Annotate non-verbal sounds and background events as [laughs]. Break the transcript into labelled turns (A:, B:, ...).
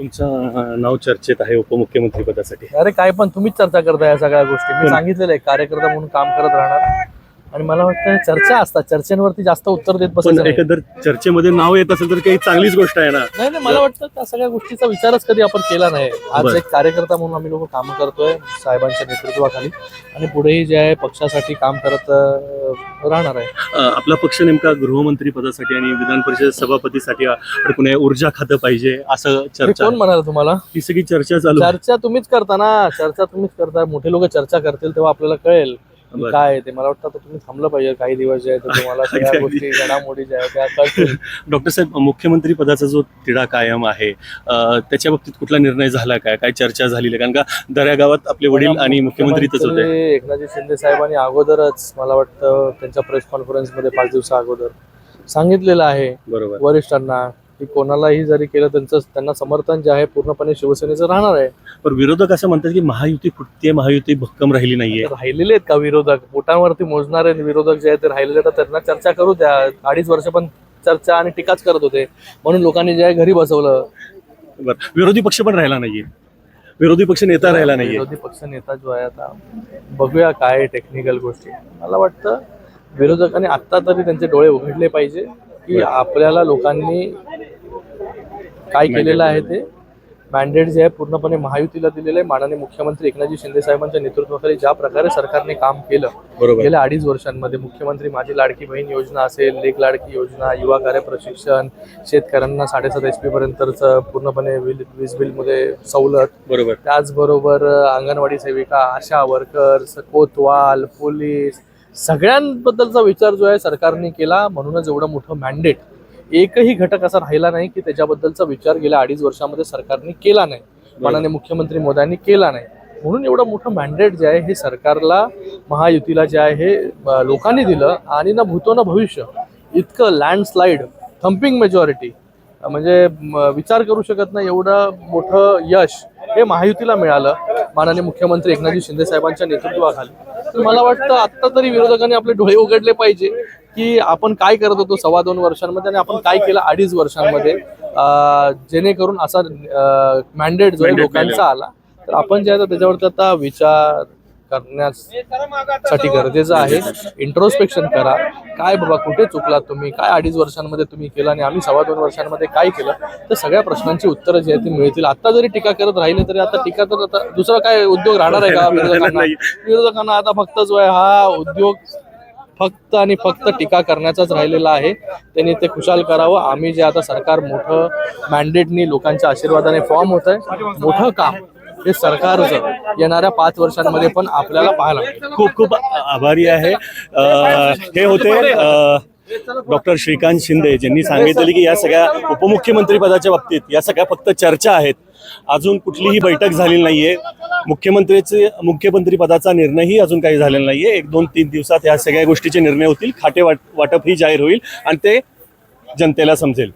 A: तुमचं नाव चर्चेत आहे उपमुख्यमंत्री पदासाठी.
B: अरे काय पण तुम्हीच चर्चा करताय या सगळ्या गोष्टी. मी सांगितलेलं आहे कार्यकर्ता म्हणून काम करत राहणार. आणि मला वाटतं चर्चा असतात. चर्चेंवरती जास्त उत्तर देत
A: पण
B: नाही.
A: एकंदर चर्चेमध्ये नाव येत असेल तर काही चांगलीच गोष्ट आहे ना?
B: नाही नाही मला वाटतं त्या सगळ्या गोष्टीचा विचारच कधी आपण केला नाही. आज
A: बरं.
B: एक कार्यकर्ता म्हणून आम्ही लोक काम करतोय साहेबांच्या नेतृत्वाखाली. आणि पुढेही जे आहे पक्षासाठी काम करत अं, राहणार आहे.
A: अं, आपला पक्ष नेमका गृहमंत्री पदासाठी आणि विधान परिषद सभापतीसाठी अडकून आहे. ऊर्जा खातं पाहिजे असं चर्चा
B: कोण म्हणाल तुम्हाला?
A: ही सगळी चर्चा चालू आहे.
B: चर्चा तुम्हीच करता ना. चर्चा तुम्हीच करता. मोठे लोक चर्चा करतील तेव्हा आपल्याला कळेल. काय ते मला वाटतं तुम्ही थांबलं पाहिजे काही दिवस जे आहे [laughs] तुम्हाला सगळ्या. गोष्टी घडामोडी ज्या आहेत त्या [laughs]
A: डॉक्टर साहेब मुख्यमंत्री पदाचा जो तिढा कायम आहे त्याच्या बाबतीत कुठला निर्णय झाला काय? काय चर्चा झालेली आहे? कारण का दर्या गावात आपले वडील आणि होते
B: मुख्यमंत्री एकनाथजी शिंदे साहेबांनी अगोदरच मला वाटतं त्यांच्या प्रेस कॉन्फरन्समध्ये पाच दिवसा अगोदर सांगितलेलं आहे.
A: बरोबर.
B: वरिष्ठांना की कोणालाही जरी केलं त्यांचं त्यांना समर्थन जे आहे पूर्णपणे शिवसेनेचं राहणार आहे.
A: पण विरोधक असं म्हणतात की महायुती फुटते महायुती भक्कम राहिली नाहीये.
B: राहिलेले आहेत का विरोधक? पोटांवरती मोजणारे विरोधक जे आहेत ते राहिलेले तर त्यांना चर्चा करू द्या. अडीच वर्ष पण चर्चा आणि टीकाच करत होते. म्हणून लोकांनी जे आहे घरी बसवलं.
A: बरं. विरोधी पक्ष पण राहिला नाहीये. विरोधी पक्ष नेता राहिला नाहीये.
B: विरोधी पक्ष नेता जो आहे आता बघूया काय टेक्निकल गोष्टी मला वाटतं विरोधकांनी आत्ता तरी त्यांचे डोळे उघडले पाहिजे की आपल्याला लोकांनी काय केलेलं आहे ते? मॅन्डेट जे आहे पूर्णपणे महायुतीला दिलेलं आहे. माननीय मुख्यमंत्री एकनाथजी शिंदे साहेबांच्या नेतृत्वाखाली ज्या प्रकारे सरकारने काम केलं
A: बरोबर.
B: गेल्या अडीच वर्षांमध्ये मुख्यमंत्री माझी लाडकी बहीण योजना असेल लेख लाडकी योजना युवा कार्य प्रशिक्षण शेतकऱ्यांना साडेसात एच पी पर्यंतचं पूर्णपणे वीज वीज बिलमध्ये सवलत.
A: बरोबर.
B: त्याचबरोबर अंगणवाडी सेविका आशा वर्कर्स कोतवाल पोलीस सगळ्यांबद्दलचा विचार जो आहे सरकारने केला. म्हणूनच एवढं मोठं मॅन्डेट एकही घटक असा राहिला नाही की त्याच्याबद्दलचा विचार गेल्या अडीच वर्षामध्ये सरकारने केला नाही. माननीय मुख्यमंत्री मोदयांनी केला नाही. म्हणून एवढं मोठं मॅन्डेट जे आहे हे सरकारला महायुतीला जे आहे हे लोकांनी दिलं आणि ना भूतो ना भविष्य. इतकं लँडस्लाईड थम्पिंग मेजॉरिटी म्हणजे विचार करू शकत नाही एवढं मोठं यश हे महायुतीला मिळालं. माननीय मुख्यमंत्री एकनाथजी शिंदे साहेबांच्या नेतृत्वाखाली. तर मला वाटतं आत्ता तरी विरोधकांनी आपले डोळे उघडले पाहिजे की आपण काय करत होतो सव्वा दोन वर्षांमध्ये आणि आपण काय केलं अडीच वर्षांमध्ये? जेणेकरून असा मॅन्डेट जो लोकांचा आला. तर आपण जे आहे त्याच्यावरती आता विचार करण्यासाठी गरजेचं आहे. इंट्रोस्पेक्शन करा. काय बाबा कुठे चुकलात तुम्ही? काय अडीच वर्षांमध्ये तुम्ही केलं आणि आम्ही सव्वा दोन वर्षांमध्ये काय केलं? तर सगळ्या प्रश्नांची उत्तरं जी आहेत ती मिळतील. आता जरी टीका करत राहिले तरी आता टीका तर आता दुसरा काय उद्योग राहणार आहे का? [laughs] विरोधकांना. विरोधकांना आता फक्त जो आहे हा उद्योग फक्त आणि फक्त टीका करण्याचाच राहिलेला आहे. त्यांनी ते खुशाल करावं. आम्ही जे आता सरकार मोठं मॅन्डेटनी लोकांच्या आशीर्वादाने फॉर्म होत आहे मोठं काम. हे सरकारचं येणाऱ्या पाच वर्षांमध्ये पण आपल्याला पाहायला मिळेल.
A: खूप खूप आभारी आहे. हे होते डॉक्टर श्रीकांत शिंदे ज्यांनी सांगितले की या सगळ्या उपमुख्यमंत्री पदाच्या बाबतीत या सगळ्या फक्त चर्चा आहेत. अजून कुठलीही बैठक झालेली नाहीये. मुख्यमंत्रीचे मुख्यमंत्री पदाचा निर्णयही अजून काही झालेला नाहीये. एक दोन तीन दिवसात या सगळ्या गोष्टीचे निर्णय होतील. खाते वाट वाटपही जाहीर होईल आणि ते जनतेला समजेल.